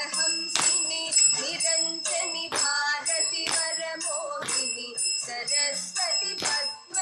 हम सुने निरंजनी भारती वरमोहिनी सरस्वती पद्म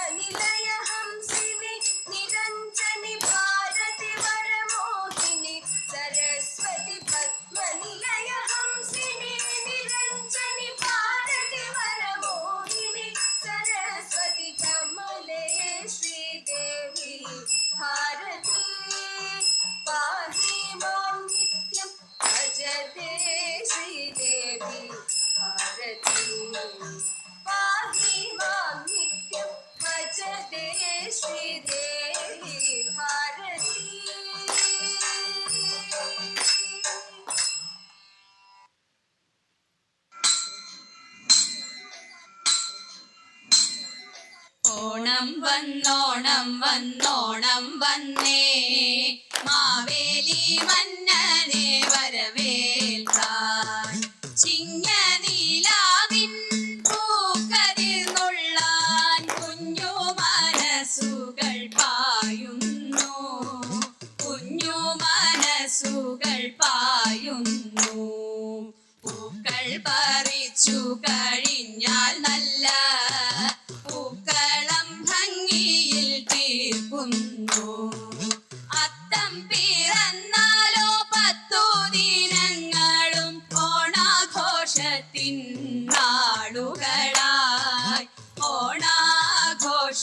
വന്നോണം വന്നോണം വന്നേ. മാവേലി മന്നനെ വരവേൽക്കാൻ. ചിങ്ങനീലാവിൻ പൂക്കരിൽ നുള്ളാൻ കുഞ്ഞു മനസ്സുകൾ പായുന്നു. കുഞ്ഞു മനസ്സുകൾ പായുന്നു. പൂക്കൾ പറിച്ചു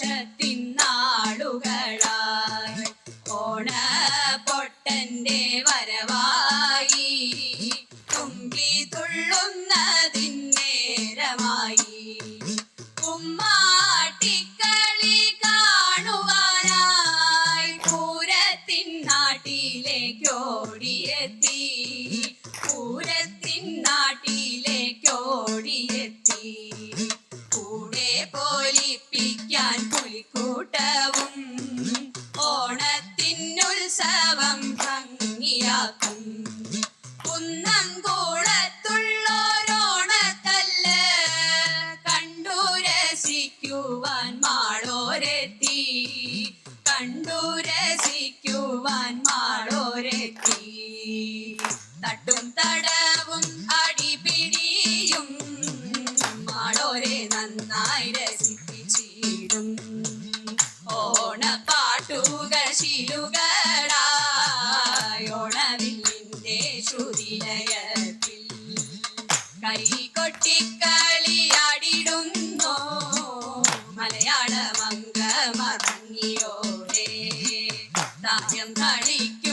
ഓണാഘോഷത്തിൻ നാളുകളായി ഓണപ്പൊട്ടന്റെ വരവായി. തുമ്പി തുള്ളുന്നതിൻ നേരമായി കുമ്മാട്ടിക്കളി കാണുവാനായി. പൂരത്തിൻ നാട്ടിലേക്കോടിയെത്തി. രസിപ്പിച്ചിടും ഓണപ്പാട്ടുകൾ ശിലുകളായി ഓണവില്ലിന്റെ ശ്രുതിലയത്തിൽ. കൈകൊട്ടിക്കളിയാടിടുന്നു മലയാള മംഗമറങ്ങിയോടെ താരം കളിക്കുന്നു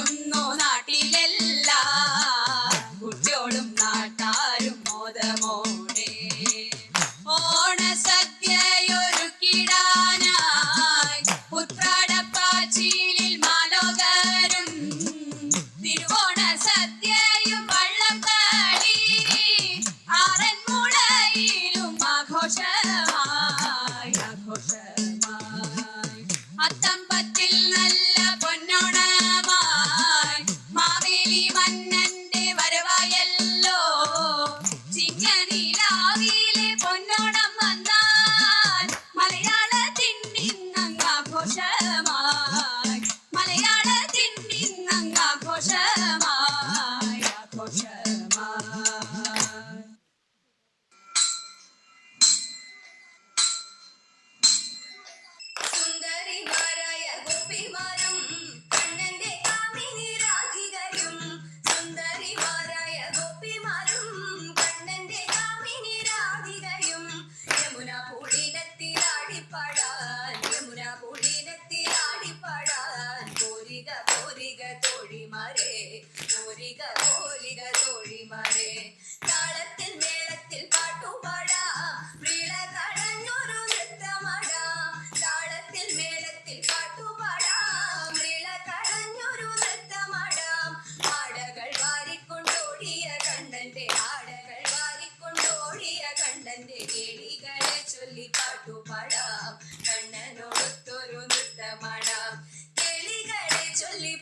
പോരിക പോരിക തോഴിമാരെ താളത്തിൽ മേളത്തിൽ പാട്ടുപാടാം. വീള കടഞ്ഞൊരു നൃത്തമാടാം. താളത്തിൽ മേളത്തിൽ പാട്ടുപാടാം. വീള കടഞ്ഞൊരു നൃത്തമാടാം. ആടകൾ വാരിക്കൊണ്ടോടിയ കണ്ണന്റെ ആടകൾ വാരിക്കൊണ്ടോടിയ കണ്ണന്റെ കേളികളെ ചൊല്ലി പാട്ടുപാടാം. കണ്ണനോടൊത്തൊരു നൃത്തമാടാം. കേളികളെ ചൊല്ലി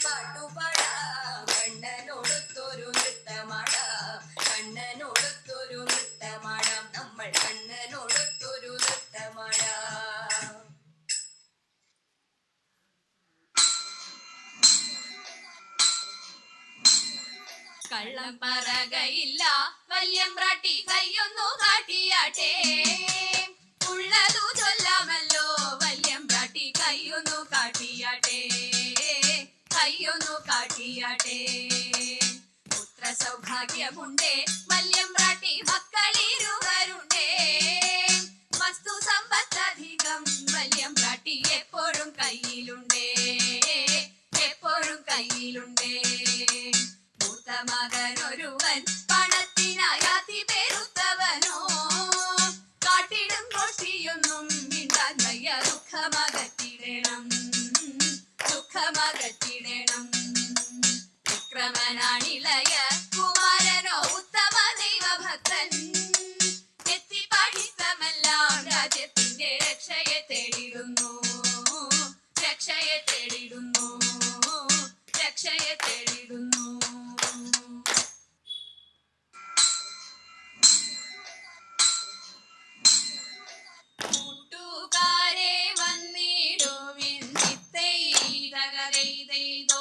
കള്ളം പറകയില്ല. വല്യമ്പ്രാട്ടി കയ്യൊന്നു കാട്ടിയാട്ടെ. ഉള്ളതു ചൊല്ലാമല്ലോ. വല്യമ്പ്രാട്ടി കയ്യൊന്നു കാട്ടിയാട്ടെ. കയ്യൊന്നു കാട്ടിയാട്ടെ. പുത്ര സൗഭാഗ്യമുണ്ടേ വല്യമ്പ്രാട്ടി മക്കളിരുവരുണ്ടേ. വസ്തു സമ്പത്തധികം വല്യമ്പ്രാട്ടി എപ്പോഴും കയ്യിലുണ്ടേ. എപ്പോഴും കയ്യിലുണ്ടേ. മകനൊരുവൻ പണത്തിനായി കാട്ടിടും ഉത്തമ ദൈവഭക്തൻ. എത്തി രക്ഷയെ രക്ഷയെ നിത്തൈതകതൈതൈതോ പാട്ടുപാടി